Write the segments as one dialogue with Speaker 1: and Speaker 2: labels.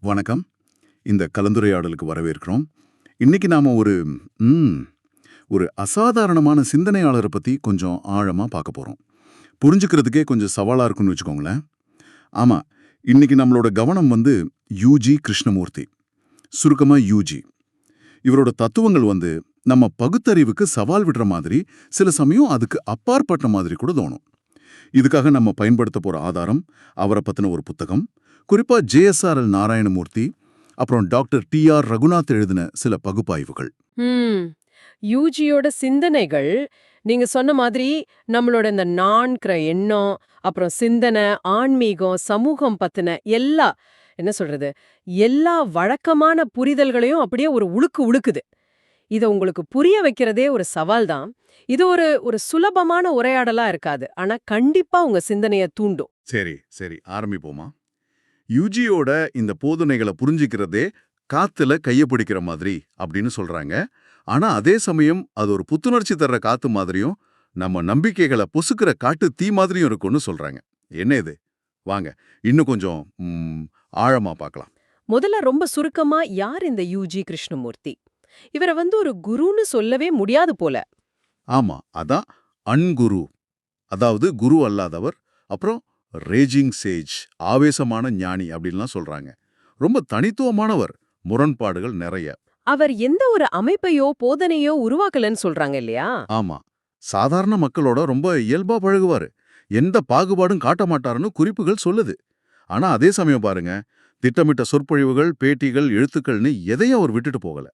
Speaker 1: வணக்கம். இந்த கலந்துரையாடலுக்கு வரவேற்கிறோம். இன்னைக்கு நாம ஒரு ஒரு அசாதாரணமான சிந்தனையாளரை பத்தி கொஞ்சம் ஆழமா பார்க்க போறோம். புரிஞ்சுக்கிறதுக்கே கொஞ்சம் சவாலா இருக்குன்னு வச்சுக்கோங்களேன். ஆமா இன்னைக்கு நம்மளோட கவனம் வந்து யூஜி கிருஷ்ணமூர்த்தி. சுருக்கமா யூஜி இவரோட தத்துவங்கள் வந்து நம்ம பகுத்தறிவுக்கு சவால் விடுற மாதிரி சில சமயம் அதுக்கு அப்பாற்பட்ட மாதிரி கூட தோணும். இதுக்காக நம்ம பயன்படுத்த போற ஆதாரம் அவரை பத்தின ஒரு புத்தகம் குறிப்பா ஜேஎஸ்ஆர்எல் நாராயணமூர்த்தி அப்புறம் டாக்டர் டி ஆர் ரகுநாத் எழுதின சில பகுப்பாய்வுகள்.
Speaker 2: யூஜியோட சிந்தனைகள் நீங்க சொன்ன மாதிரி நம்மளோட இந்த நான்கிற எண்ணம் அப்புறம் சிந்தனை ஆன்மீகம் சமூகம் பத்தின எல்லா என்ன சொல்றது எல்லா வழக்கமான புரிதல்களையும் அப்படியே ஒரு உழுக்கு உழுக்குது. இத உங்களுக்கு புரிய வைக்கிறதே ஒரு சவால் தான். இது ஒரு ஒரு சுலபமான உரையாடலா இருக்காது. ஆனா கண்டிப்பா உங்க சிந்தனைய தூண்டும்.
Speaker 1: சரி சரி. ஆரம்பிப்போமா? யூஜியோட இந்த போதனைகளை புரிஞ்சுக்கிறதே காத்துல கைய பிடிக்கிற மாதிரி அப்படின்னு சொல்றாங்க. ஆனா அதே சமயம் அது ஒரு புத்துணர்ச்சி தர்ற காத்து மாதிரியும் நம்ம நம்பிக்கைகளை பொசுக்கிற காட்டு தீ மாதிரியும் இருக்கும்னு சொல்றாங்க. என்ன இது? வாங்க இன்னும் கொஞ்சம் ஆழமா பார்க்கலாம்.
Speaker 2: முதல்ல ரொம்ப சுருக்கமா யார் இந்த யூஜி கிருஷ்ணமூர்த்தி? இவரை வந்து ஒரு குருன்னு சொல்லவே முடியாது போல.
Speaker 1: ஆமா அதான் அன்குரு. அதாவது குரு அல்லாதவர். அப்புறம் ரேஜிங் சேஜ் ஆவேசமான ஞானி அப்படின்லாம் சொல்றாங்க. ரொம்ப தனித்துவமானவர் முரண்பாடுகள் நிறைய.
Speaker 2: அவர் எந்த ஒரு அமைப்பையோ போதனையோ உருவாக்கலன்னு சொல்றாங்க இல்லையா?
Speaker 1: ஆமா. சாதாரண மக்களோட ரொம்ப இயல்பா பழகுவாரு. எந்த பாகுபாடும் காட்ட மாட்டாருன்னு குறிப்புகள் சொல்லுது. ஆனா அதே சமயம் பாருங்க திட்டமிட்ட சொற்பொழிவுகள் பேட்டிகள் எழுத்துக்கள்னு எதையும் அவர் விட்டுட்டு போகல.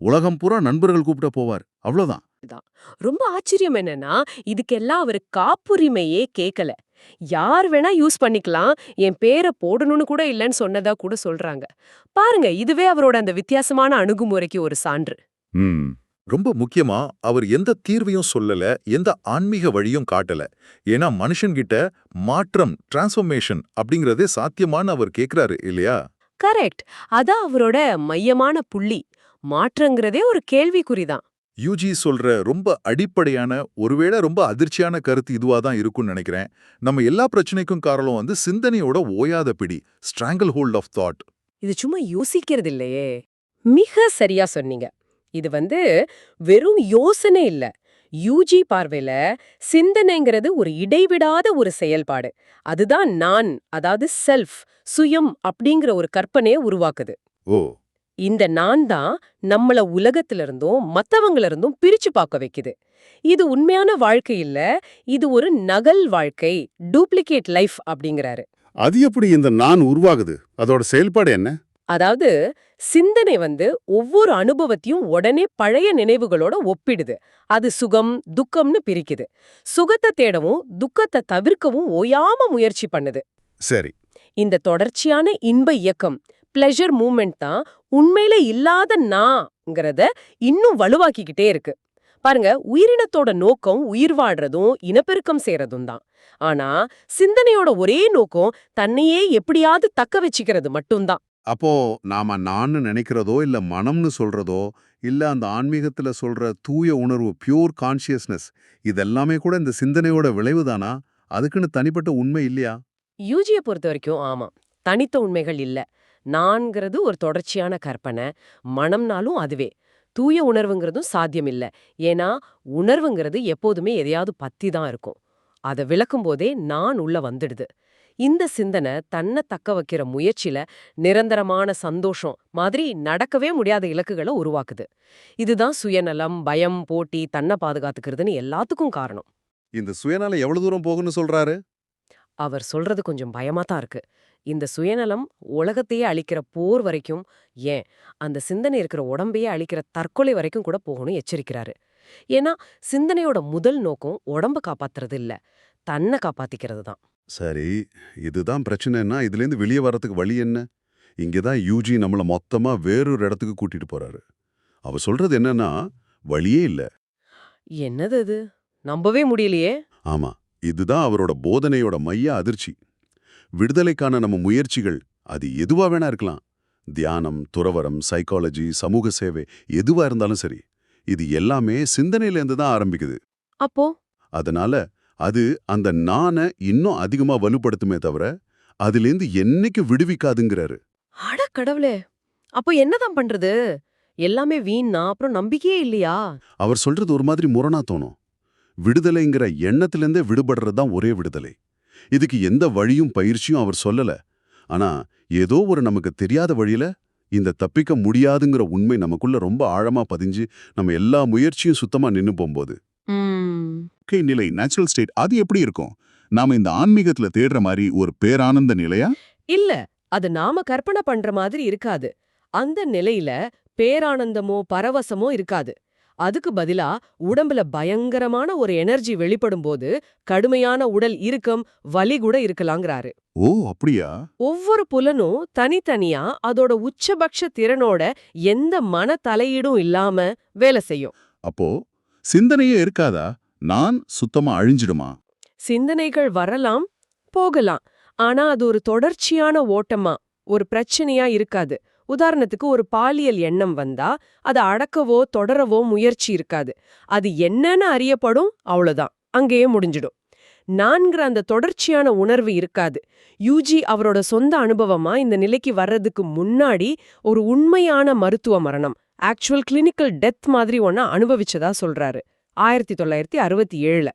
Speaker 1: உலகம் பூரா நண்பர்கள் கூப்பிட போவார். அவ்வளவுதான்.
Speaker 2: ரொம்ப ஆச்சரியம் என்னன்னா இதுக்கெல்லாம் அவர் காப்புரிமையே கேட்கல யார் வேணா யூஸ் பண்ணிக்கலாம் என் பேரை போடணும்னு கூட இல்லைன்னு சொன்னதா கூட சொல்றாங்க. பாருங்க இதுவே அவரோட அந்த வித்தியாசமான அணுகுமுறைக்கு ஒரு சான்று.
Speaker 3: ரொம்ப முக்கியமா அவர் எந்த தீர்வையும் சொல்லல எந்த ஆன்மீக வழியும் காட்டல. ஏன்னா மனுஷன்கிட்ட மாற்றம் டிரான்ஸ்ஃபர்மேஷன் அப்படிங்கறதே சாத்தியமான்னு அவர் கேக்குறாரு இல்லையா?
Speaker 2: கரெக்ட். அதான் அவரோட மையமான புள்ளி. மாற்றங்கிறதே ஒரு கேள்விக்குறிதான்.
Speaker 3: யூஜி சொல்ற ரொம்ப அடிப்படையான ஒருவேளை ரொம்ப அதிர்ச்சியான கருத்து இதுவா தான் இருக்கும்னு நினைக்கிறேன். நம்ம எல்லா பிரச்சனைக்கும் காரணம் வந்து சிந்தனையோட ஓயாத பிடி ஸ்ட்ராங்கிள் ஹோல்ட் ஆஃப் தாட்
Speaker 2: இது சும்மா யோசிக்கிறது இல்லையே மிக சரியா சொன்னீங்க. இது வந்து வெறும் யோசனை இல்ல. யூஜி பார்வையில சிந்தனைங்கிறது ஒரு இடைவிடாத ஒரு செயல்பாடு. அதுதான் நான் அதாவது செல்ஃப் சுயம் அப்படிங்கிற ஒரு கற்பனையை உருவாக்குது.
Speaker 1: ஓ.
Speaker 2: இந்த நான் தான் நம்மள உலகத்துல இருந்தும் மத்தவங்கள இருந்தும் பிரிச்சு பார்க்க வைக்குது. இது உண்மையான வாழ்க்கை இல்ல இது ஒரு நகல் வாழ்க்கை டூப்ளிகேட் லைஃப் அப்படிங்கிறாரு.
Speaker 4: அது எப்படி இந்த நான் உருவாகுது? அதோட செயல்பாடு என்ன?
Speaker 2: அதாவது சிந்தனை வந்து ஒவ்வொரு அனுபவத்தையும் உடனே பழைய நினைவுகளோட ஒப்பிடுது. அது சுகம் துக்கம்னு பிரிக்குது. சுகத்தை தேடவும் துக்கத்தை தவிர்க்கவும் ஓயாம முயற்சி பண்ணுது.
Speaker 1: சரி.
Speaker 2: இந்த தொடர்ச்சியான இன்ப இயக்கம் பிளஷர் மூமெண்ட் தான் உண்மையில இல்லாத நாங்கிறத இன்னும் வலுவாக்கிக்கிட்டே இருக்கு. பாருங்க உயிரினத்தோட நோக்கம் உயிர் வாழ்றதும் இனப்பெருக்கம் செய்யறதும் தான். ஆனா சிந்தனையோட ஒரே நோக்கம் தன்னையே எப்படியாவது தக்க வச்சுக்கிறது மட்டும்தான்
Speaker 4: அப்போ நாம நான் நினைக்கிறதோ இல்ல மனம்னு சொல்றதோ இல்ல அந்த ஆன்மீகத்துல சொல்ற தூய உணர்வு பியூர் கான்ஷியஸ்னஸ் இதெல்லாமே கூட இந்த சிந்தனையோட விளைவுதானா அதுக்குன்னு தனிப்பட்ட உண்மை இல்லையா?
Speaker 2: யூஜியை பொறுத்த வரைக்கும் ஆமா. தனித்த உண்மைகள் இல்ல. நான்கிறது ஒரு தொடர்ச்சியான கற்பனை. மனம்னாலும் அதுவே. தூய உணர்வுங்கிறதும் சாத்தியம் ஏன்னா உணர்வுங்கிறது எப்போதுமே எதையாவது பத்தி தான் இருக்கும். அதை விளக்கும் போதே நான் உள்ள வந்துடுது. இந்த சிந்தனை தன்னை தக்க வைக்கிற முயற்சியில நிரந்தரமான சந்தோஷம் மாதிரி நடக்கவே முடியாத இலக்குகளை உருவாக்குது. இதுதான் சுயநலம் பயம் போட்டி தன்னை பாதுகாத்துக்கிறதுன்னு எல்லாத்துக்கும் காரணம்.
Speaker 4: இந்த சுயநலம் எவ்வளவு தூரம் போகும்னு சொல்றாரு?
Speaker 2: அவர் சொல்றது கொஞ்சம் பயமா தான் இருக்கு. இந்த சுயநலம் உலகத்தையே அழிக்கிற போர் வரைக்கும் ஏன்? அந்த சிந்தனை இருக்கிற உடம்பையே அழிக்கிற தற்கொலை வரைக்கும் கூட போகணும் எச்சரிக்கிறாரு. ஏன்னா சிந்தனையோட முதல் நோக்கம் உடம்ப காப்பாத்துறது இல்ல தன்னை காப்பாத்திக்கிறது தான்.
Speaker 4: சரி இதுதான் பிரச்சனைன்னா இதுல இருந்து வெளியே வர்றதுக்கு வழி என்ன? இங்கதான் யூஜி நம்மள மொத்தமா வேறொரு இடத்துக்கு கூட்டிட்டு போறாரு. அவர் சொல்றது என்னன்னா வழியே இல்ல.
Speaker 2: என்னது அது நம்பவே முடியலையே.
Speaker 4: ஆமா. இதுதான் அவரோட போதனையோட மைய அதிர்ச்சி. விடுதலைக்கான நம்ம முயற்சிகள் அது எதுவா வேணா இருக்கலாம். தியானம் துறவரம் சைக்காலஜி சமூக சேவை எதுவா இருந்தாலும் சரி இது எல்லாமே சிந்தனையிலேருந்து தான் ஆரம்பிக்குது.
Speaker 2: அப்போ?
Speaker 4: அதனால அது அந்த நானை இன்னும் அதிகமா வலுப்படுத்துமே தவிர அதிலேந்து என்னைக்கு விடுவிக்காதுங்கிறாரு.
Speaker 2: அட கடவுளே! அப்போ என்னதான் பண்றது? எல்லாமே வீணா அப்புறம் நம்பிக்கையே இல்லையா?
Speaker 4: அவர் சொல்றது ஒரு மாதிரி முரணா தோணும். விடுதலைங்கிற எண்ணத்திலிருந்தே விடுபடுறது தான் ஒரே விடுதலை. இதுக்கு எந்த வழியும் பயிற்சியும் அவர் சொல்லல. ஆனா ஏதோ ஒரு நமக்கு தெரியாத வழியில இந்த தப்பிக்க முடியாதுங்கிற உண்மை நமக்குள்ள ரொம்ப ஆழமா பதிஞ்சு நம்ம எல்லா முயற்சியும் சுத்தமா நின்னு போகும்போது.
Speaker 1: நிலை. நேச்சுரல் ஸ்டேட் அது எப்படி இருக்கும்? நாம இந்த ஆன்மீகத்துல தேடுற மாதிரி ஒரு பேரானந்த நிலையா?
Speaker 2: இல்ல. அது நாம கற்பனை பண்ற மாதிரி இருக்காது. அந்த நிலையில பேரானந்தமோ பரவசமோ இருக்காது. அதுக்கு பதிலா உடம்புல பயங்கரமான ஒரு எனர்ஜி வெளிப்படும் போது கடுமையான உடல் இறுக்கம் வலி கூட இருக்கலாங்கிறாரு.
Speaker 1: ஓ அப்படியா?
Speaker 2: ஒவ்வொரு புலனும் தனித்தனியா அதோட உச்சபட்ச திறனோட எந்த மன தலையீடும் இல்லாம வேலை செய்யும்.
Speaker 1: அப்போ சிந்தனையே இருக்காதா? நான் சுத்தமா அழிஞ்சிடுமா?
Speaker 2: சிந்தனைகள் வரலாம் போகலாம். ஆனா அது ஒரு தொடர்ச்சியான ஓட்டமா ஒரு பிரச்சனையா இருக்காது. உதாரணத்துக்கு ஒரு பாலியல் எண்ணம் வந்தா அதை அடக்கவோ தொடரவோ முயற்சி இருக்காது. அது என்னன்னு அறியப்படும் அவ்வளோதான் அங்கேயே முடிஞ்சிடும். நான்கிற அந்த தொடர்ச்சியான உணர்வு இருக்காது. யூஜி அவரோட சொந்த அனுபவமா இந்த நிலைக்கு வர்றதுக்கு முன்னாடி ஒரு உண்மையான மருத்துவ மரணம். ஆக்சுவல் கிளினிக்கல் டெத் மாதிரி ஒன்ன அனுபவிச்சதா சொல்றாரு. ஆயிரத்தி தொள்ளாயிரத்தி அறுபத்தி ஏழுல.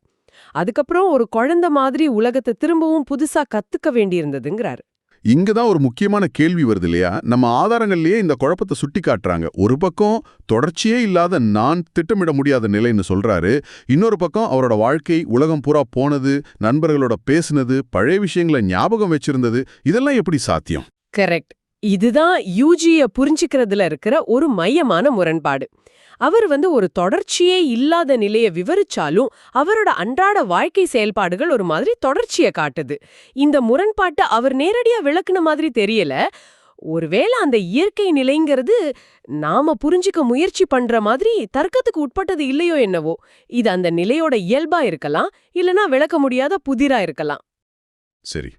Speaker 2: அதுக்கப்புறம் ஒரு குழந்தை மாதிரி உலகத்தை திரும்பவும் புதுசா கத்துக்க வேண்டியிருந்ததுங்கிறாரு.
Speaker 1: இங்க தான் ஒரு முக்கியமான கேள்வி வருது இல்லையா? நம்ம ஆதாரங்கள்லயே இந்த குழப்பத்தை சுட்டி காட்டுறாங்க. ஒரு பக்கம் தொடர்ச்சியே இல்லாத நான் திட்டமிட முடியாத நிலைன்னு சொல்றாரு. இன்னொரு பக்கம் அவரோட வாழ்க்கை உலகம் பூரா போனது நண்பர்களோட பேசுனது பழைய விஷயங்களை ஞாபகம் வச்சிருந்தது இதெல்லாம் எப்படி சாத்தியம்?
Speaker 2: கரெக்ட். இதுதான் யூஜிய புரிஞ்சுக்கிறதுல இருக்கிற ஒரு மையமான முரண்பாடு. அவர் வந்து ஒரு தொடர்ச்சியே இல்லாத நிலையை விவரிச்சாலும் அவரோட அன்றாட வாழ்க்கை செயல்பாடுகள் ஒரு மாதிரி தொடர்ச்சியை காட்டுது. இந்த முரண்பாட்டை அவர் நேரடியா விளக்குன மாதிரி தெரியல. ஒருவேளை அந்த இயற்கை நிலைங்கிறது நாம புரிஞ்சுக்க முயற்சி பண்ற மாதிரி தர்க்கத்துக்கு உட்பட்டது இல்லையோ என்னவோ. இது அந்த நிலையோட இயல்பா இருக்கலாம் இல்லனா விளக்க முடியாத புதிரா இருக்கலாம்.
Speaker 1: சரி.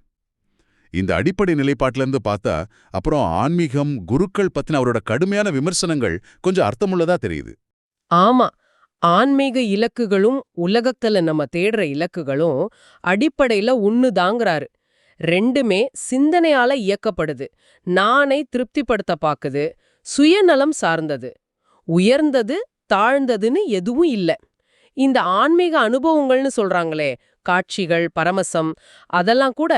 Speaker 1: இந்த அடிப்படை நிலைப்பாட்டிலேருந்து பார்த்தா அப்புறம் ஆன்மீகம் குருக்கள் பத்தின அவரோட கடுமையான விமர்சனங்கள் கொஞ்சம் அர்த்தமுள்ளதா தெரியுது.
Speaker 2: ஆமா. ஆன்மீக இலக்குகளும் உலகத்துல நம்ம தேடுற இலக்குகளும் அடிப்படையில ஒண்ணுதாங்கிறாரு ரெண்டுமே சிந்தனையால இயக்கப்படுது. நானை திருப்திப்படுத்த பாக்குது. சுயநலம் சார்ந்தது. உயர்ந்தது தாழ்ந்ததுன்னு எதுவும் இல்ல. இந்த ஆன்மீக அனுபவங்கள்னு சொல்றாங்களே காட்சிகள் பரமசம் அதெல்லாம் கூட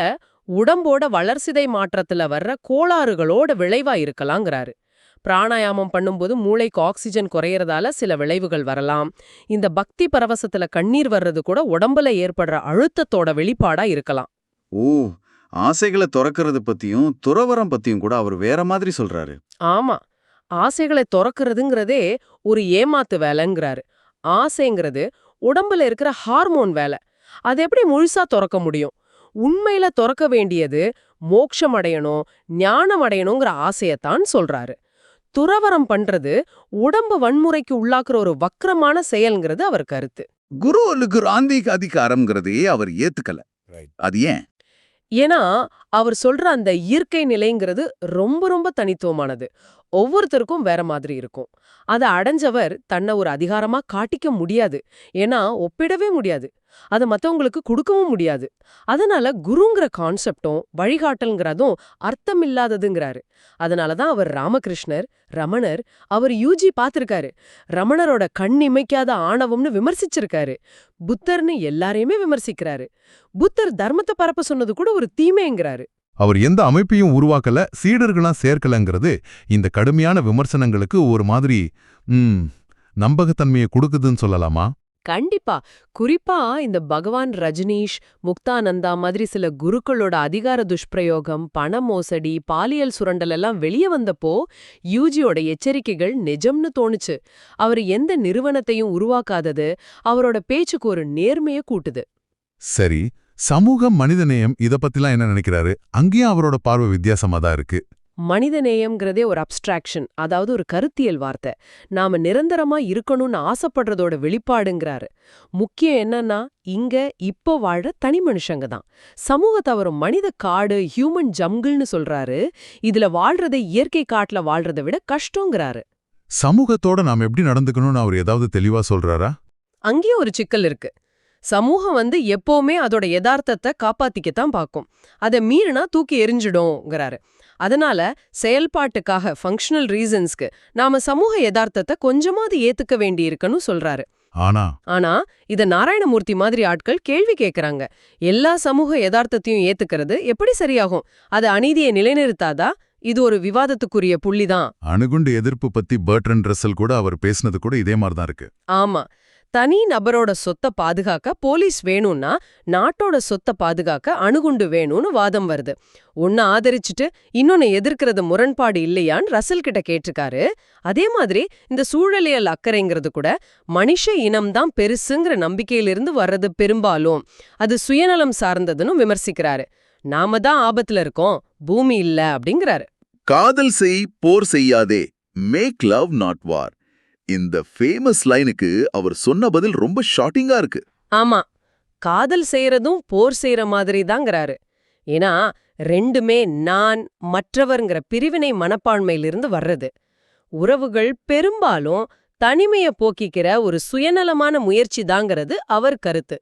Speaker 2: உடம்போட வளர்சிதை மாற்றத்துல வர்ற கோளாறுகளோட விளைவா இருக்கலாங்கிறாரு. பிராணாயாமம் பண்ணும்போது மூளைக்கு ஆக்சிஜன் குறையறதால சில விளைவுகள் வரலாம். இந்த பக்தி பரவசத்துல கண்ணீர் வர்றது கூட உடம்புல ஏற்படுற அழுத்தத்தோட வெளிப்பாடா இருக்கலாம்.
Speaker 5: ஓ ஆசைகளை துறக்கிறது பத்தியும் துறவரம் பத்தியும் கூட அவர் வேற மாதிரி சொல்றாரு.
Speaker 2: ஆமா. ஆசைகளை துறக்கிறதுங்கிறதே ஒரு ஏமாத்து வேலைங்கிறாரு. ஆசைங்கிறது உடம்புல இருக்கிற ஹார்மோன் வேலை. அது எப்படி முழுசா துறக்க முடியும்? உண்மையில துறக்க வேண்டியது மோட்சம் அடையணும் ஞானம் அடையணுங்கிற ஆசையத்தான் சொல்றாரு. துறவரம் பண்றது உடம்பு வன்முறைக்கு உள்ளாக்குற ஒரு வக்கரமான செயல்ங்கிறது அவர் கருத்து.
Speaker 5: குருவுக்கு ஆந்திக அதிகாரம்ங்கிறதையே அவர் ஏத்துக்கல. அது ஏன்?
Speaker 2: ஏன்னா அவர் சொல்ற அந்த இயற்கை நிலைங்கிறது ரொம்ப ரொம்ப தனித்துவமானது. ஒவ்வொருத்தருக்கும் வேற மாதிரி இருக்கும். அதை அடைஞ்சவர் தன்னை ஒரு அதிகாரமா காட்டிக்க முடியாது. ஏன்னா ஒப்பிடவே முடியாது. அதை மத்தவங்களுக்கு கொடுக்கவும் முடியாது. அதனால குருங்கிற கான்செப்டும் வழிகாட்டல்ங்கிறதும் அர்த்தமில்லாததுங்கிறாரு. அதனால தான் அவர் ராமகிருஷ்ணர் ரமணர் அவர் யூஜி பார்த்துருக்காரு ரமணரோட கண் இமைக்காத ஆணவம்னு விமர்சிச்சிருக்காரு. புத்தர்னு எல்லாரையுமே விமர்சிக்கிறாரு. புத்தர் தர்மத்தை பரப்ப சொன்னது கூட ஒரு தீமைங்கிறாரு.
Speaker 3: அவர் எந்த அமைப்பையும் உருவாக்கல சீடர்களா சேர்க்கலங்கிறது இந்த கடுமையான விமர்சனங்களுக்கு ஒரு மாதிரி நம்பகத்தன்மையை கொடுக்குதுன்னு சொல்லலாமா?
Speaker 2: கண்டிப்பா. குறிப்பா இந்த பகவான் ரஜினீஷ் முக்தானந்தா மாதிரி சில குருக்களோட அதிகார துஷ்பிரயோகம் பண மோசடி பாலியல் சுரண்டல் எல்லாம் வெளியே வந்தப்போ யூஜியோட எச்சரிக்கைகள் நிஜம்னு தோணுச்சு. அவர் எந்த நிறுவனத்தையும் உருவாக்காதது அவரோட பேச்சுக்கு ஒரு நேர்மையை கூட்டுது.
Speaker 3: சரி சமூகம் மனிதநேயம் இத பத்திலாம் என்ன நினைக்கிறாரு? அங்கேயும் அவரோட பார்வை வித்தியாசமா தான் இருக்கு.
Speaker 2: மனிதநேயம்ங்கிறதே ஒரு அப்ஸ்ட்ராக்ஷன் அதாவது ஒரு கருத்தியல் வார்த்தை. நாம நிரந்தரமா இருக்கணும்னு ஆசைப்படுறதோட வெளிப்பாடுங்கிறாரு. முக்கியம் என்னன்னா இங்க இப்போ வாழ தனி மனுஷங்க தான். சமூகத்தை அவர் மனித காடு ஹியூமன் ஜங்கிள்னு சொல்றாரு. இதுல வாழ்றதை இயற்கை காட்டுல வாழ்றதை விட கஷ்டங்கிறாரு.
Speaker 3: சமூகத்தோட நாம் எப்படி நடந்துக்கணும்னு அவர் ஏதாவது தெளிவா சொல்றாரா?
Speaker 2: அங்கேயும் ஒரு சிக்கல் இருக்கு. சமூகம் வந்து எப்பவுமே அதோட யதார்த்தத்தை காப்பாத்திக்கத்தான் பார்க்கும். அதை மீறினா தூக்கி எரிஞ்சிடும்ங்கிறாரு அதனால செயல்பாட்டுக்காக ஃபங்க்ஷனல் ரீசன்ஸ்க்கு நாம சமூக யதார்த்தத்தை கொஞ்சமாவது ஏத்துக்க வேண்டியிருக்குன்னு சொல்றாரு.
Speaker 3: ஆனா?
Speaker 2: ஆனா இத நாராயணமூர்த்தி மாதிரி ஆட்கள் கேள்வி கேக்குறாங்க. எல்லா சமூக யதார்த்தத்தையும் ஏத்துக்கிறது எப்படி சரியாகும்? அது அநீதியை நிலைநிறுத்தாதா? இது ஒரு விவாதத்துக்குரிய புள்ளிதான்.
Speaker 3: அணுகுண்டு எதிர்ப்பு பத்தி பர்ட்ரன் ரசல் கூட அவர் பேசினது கூட இதே மாதிரி தான் இருக்கு.
Speaker 2: ஆமா. தனி நபரோட சொத்தை பாதுகாக்க போலீஸ் வேணும்னா நாட்டோட சொத்தை பாதுகாக்க அணுகுண்டு வேணும்னு வாதம் வருது. ஒன்னு ஆதரிச்சுட்டு இன்னொன்னு எதிர்க்கிறது முரண்பாடு இல்லையான்னு ரசல் கிட்ட கேட்டிருக்காரு. அதே மாதிரி இந்த சூழலியல் அக்கறைங்கிறது கூட மனுஷ இனம்தான் பெருசுங்கிற நம்பிக்கையிலிருந்து வர்றது பெரும்பாலும். அது சுயநலம் சார்ந்ததுன்னு விமர்சிக்கிறாரு. நாம தான் ஆபத்துல இருக்கோம் பூமி இல்ல அப்படிங்கிறாரு.
Speaker 6: காதல் செய் போர் செய்யாதே மேக் லவ் நாட் வார் இந்த ஃபேமஸ் லைனுக்கு அவர் சொன்ன பதில் ரொம்ப ஷாக்கிங்கா இருக்கு.
Speaker 2: ஆமா காதல் செய்யறதும் போர் செய்யற மாதிரி தாங்கிறாரு ஏன்னா ரெண்டுமே நான் மற்றவர்ங்கிற பிரிவினை மனப்பான்மையிலிருந்து வர்றது. உறவுகள் பெரும்பாலும் தனிமைய போக்கிக்கிற ஒரு சுயநலமான முயற்சி தாங்கிறது அவர் கருத்து.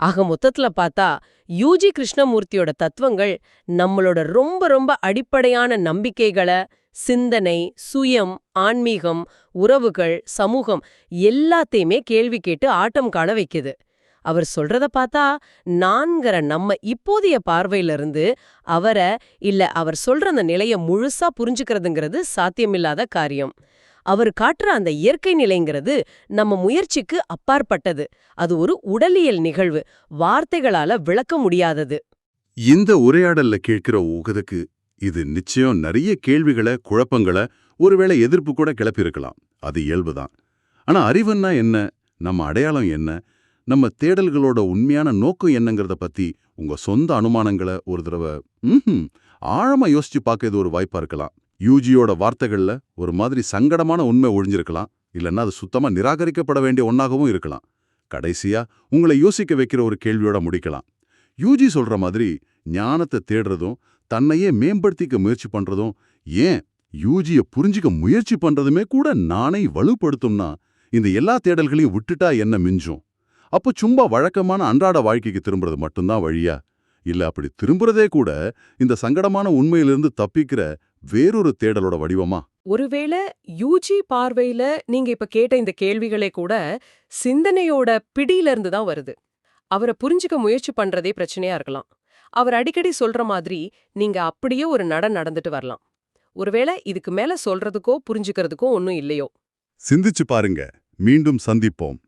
Speaker 2: ஆக மொத்தத்துல பார்த்தா யூஜி கிருஷ்ணமூர்த்தியோட தத்துவங்கள் நம்மளோட ரொம்ப ரொம்ப அடிப்படையான நம்பிக்கைகளை சிந்தனை சுயம் ஆன்மீகம் உறவுகள் சமூகம் எல்லாத்தையுமே கேள்வி கேட்டு ஆட்டம் காண வைக்குது. அவர் சொல்றத பார்த்தா நான்கிற நம்ம இப்போதைய பார்வையிலிருந்து அவரை இல்ல அவர் சொல்ற அந்த நிலைய முழுசா புரிஞ்சுக்கிறதுங்கிறது சாத்தியமில்லாத காரியம். அவர் காட்டுற அந்த இயற்கை நிலைங்கிறது நம்ம முயற்சிக்கு அப்பாற்பட்டது. அது ஒரு உடலியல் நிகழ்வு. வார்த்தைகளால விளக்க முடியாதது.
Speaker 4: இந்த உரையாடல்ல கேட்கிற உகதுக்கு இது நிச்சயம் நிறைய கேள்விகளை குழப்பங்களை ஒருவேளை எதிர்ப்பு கூட கிளப்பியிருக்கலாம். அது இயல்புதான். ஆனா அறிவுன்னா என்ன? நம்ம அடையாளம் என்ன? நம்ம தேடல்களோட உண்மையான நோக்கம் என்னங்கிறத பத்தி உங்க சொந்த அனுமானங்களை ஒரு தடவை ம் ஆழமா யோசிச்சு பார்க்கறது ஒரு வாய்ப்பா இருக்கலாம். யூஜியோட வார்த்தைகள்ல ஒரு மாதிரி சங்கடமான உண்மை ஒழிஞ்சிருக்கலாம். இல்லைன்னா அது சுத்தமா நிராகரிக்கப்பட வேண்டிய ஒன்னாகவும் இருக்கலாம். கடைசியா உங்களை யோசிக்க வைக்கிற ஒரு கேள்வியோட முடிக்கலாம். யூஜி சொல்ற மாதிரி ஞானத்தை தேடுறதும் தன்னையே மேம்படுத்திக்க முயற்சி பண்றதும் ஏன் யூஜிய புரிஞ்சிக்க முயற்சி பண்றதுமே கூட நானை வலுப்படுத்தும்னா இந்த எல்லா தேடல்களையும் விட்டுட்டா என்ன மிஞ்சும்? அப்போ சும்மா வழக்கமான அன்றாட வாழ்க்கைக்கு திரும்புறது மட்டும்தான் வழியா? இல்ல அப்படி திரும்புறதே கூட இந்த சங்கடமான உண்மையிலிருந்து தப்பிக்கிற வேறொரு தேடலோட வடிவமா?
Speaker 2: ஒருவேளை யூஜி பார்வையில நீங்க இப்ப கேட்ட இந்த கேள்விகளே கூட சிந்தனையோட பிடியில இருந்து தான் வருது. அவரை புரிஞ்சுக்க முயற்சி பண்றதே பிரச்சனையா இருக்கலாம். அவர் அடிக்கடி சொல்ற மாதிரி நீங்க அப்படியே ஒரு நட நடந்துட்டு வரலாம். ஒருவேளை இதுக்கு மேல சொல்றதுக்கோ புரிஞ்சுக்கிறதுக்கோ ஒன்னும் இல்லையோ.
Speaker 4: சிந்திச்சு பாருங்க. மீண்டும் சந்திப்போம்.